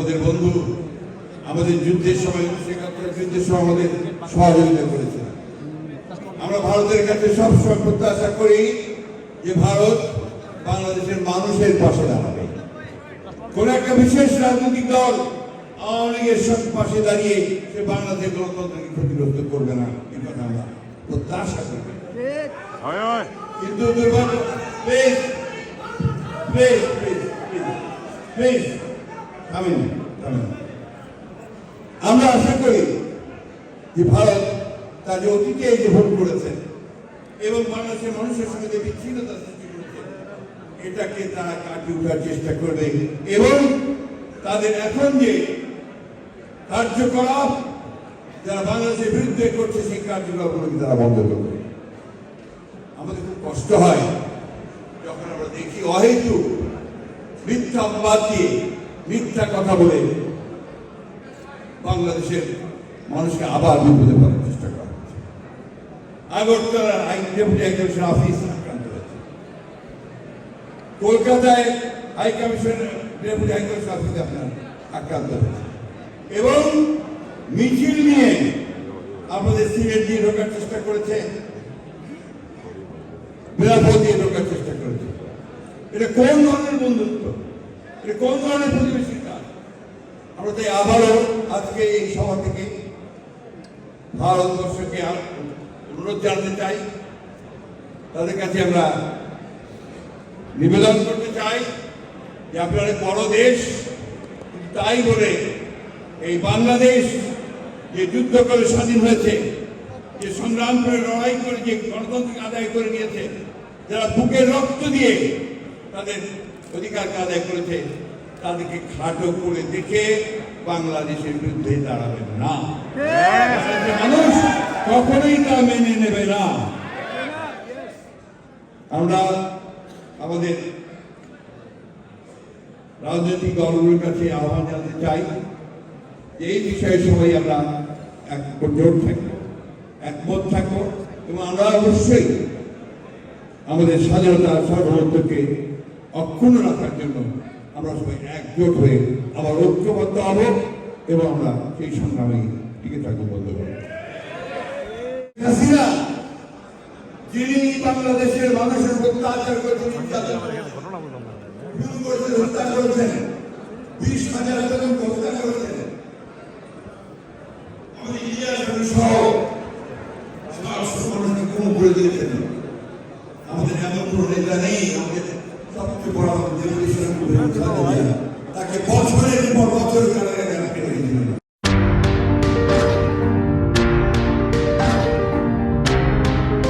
আমাদের বন্ধু আমাদের যুদ্ধের সময় যুদ্ধের সময় আমাদের সহযোগিতা করেছে আমরা ভারতের কাছে সবসময় প্রত্যাশা করি যে ভারত বাংলাদেশের মানুষের পাশে দাঁড়াবে। কোন একটা বিশেষ রাজনৈতিক দল আওয়ামী লীগের সব পাশে দাঁড়িয়ে সে বাংলাদেশের গণতন্ত্রকে ক্ষতিগ্রস্ত করবে না এই কথা আমরা প্রত্যাশা করি। কিন্তু দুর্ভাগ্য প্লিজ প্লিজ প্লিজ প্লিজ আমরা আশা করি যে ভারত তার যে অতীতে যে ভোট করেছে এবং বাংলাদেশের মানুষের সঙ্গে যে বিচ্ছিন্নতা সৃষ্টি করেছে, এটাকে তারা কাটিয়ে ওঠার চেষ্টা করবে এবং তাদের এখন যে কার্যকলাপ যারা বাংলাদেশের বিরুদ্ধে করছে, সেই কার্যকলাপগুলোকে তারা বন্ধ করবে। আমাদের খুব কষ্ট হয় যখন আমরা দেখি অহেতু মিথ্যা অপবাদ দিয়ে মিথ্যা কথা বলে বাংলাদেশের মানুষকে আবার বিপদে ফেলার চেষ্টা করা হচ্ছে। আগরতলার আইন ডেপুটি হাই কমিশন অফিস আক্রান্ত হয়েছে। কলকাতায় high commission deputy high commission office আপনার আক্রান্ত হয়েছে। এবং মিছিল নিয়ে আমাদের সিলেট দিয়ে ঢোকার চেষ্টা করেছে নিরাপদ দিয়ে ঢোকার চেষ্টা করেছে। এটা কোন ধরনের বন্ধুত্ব? এটা কোন ধরনের প্রতিবেশীর কাজ আমরা তাই আবারও আজকে এই সভা থেকে ভারতবর্ষকে অনুরোধ জানাতে চাই। তাদের কাছে আমরা নিবেদন করতে চাই যে আপনারা বড় দেশ তাই বলে এই বাংলাদেশ যে যুদ্ধ করে স্বাধীন হয়েছে, যে সংগ্রাম করে লড়াই করে, যে গণতন্ত্র আদায় করে নিয়েছে, যারা বুকের রক্ত দিয়ে তাদের অধিকারকে আদায় করেছে, তাদেরকে খাটো করে দেখে বাংলাদেশের বিরুদ্ধে দাঁড়াবেন না। মানুষ কখনোই তা মেনে নেবে না। আমরা আমাদের রাজনৈতিক দলগুলোর কাছে আহ্বান জানাতে চাই যে এই বিষয়ে সবাই আমরা এক জোট থাকব, একমত থাকব এবং আমরা অবশ্যই আমাদের স্বাধীনতা সার্বভৌমত্বকে অক্ষুণ্ণ রাখার জন্য আমরা সবাই একজোট হয়ে আবার ঐক্যবদ্ধ হব এবং আমরা সেই সংগ্রামে টিকে থাকব বলতে পারি যিনি বাংলাদেশের মানুষের প্রতি আচার করেছেন হত্যা করেছেন, বিশ হাজার জন হত্যা করেছেন আমি ইতিহাস সহ দিয়েছেন। তাকে বছরের পর বছর কারাগারে রাখতে হয়েছিল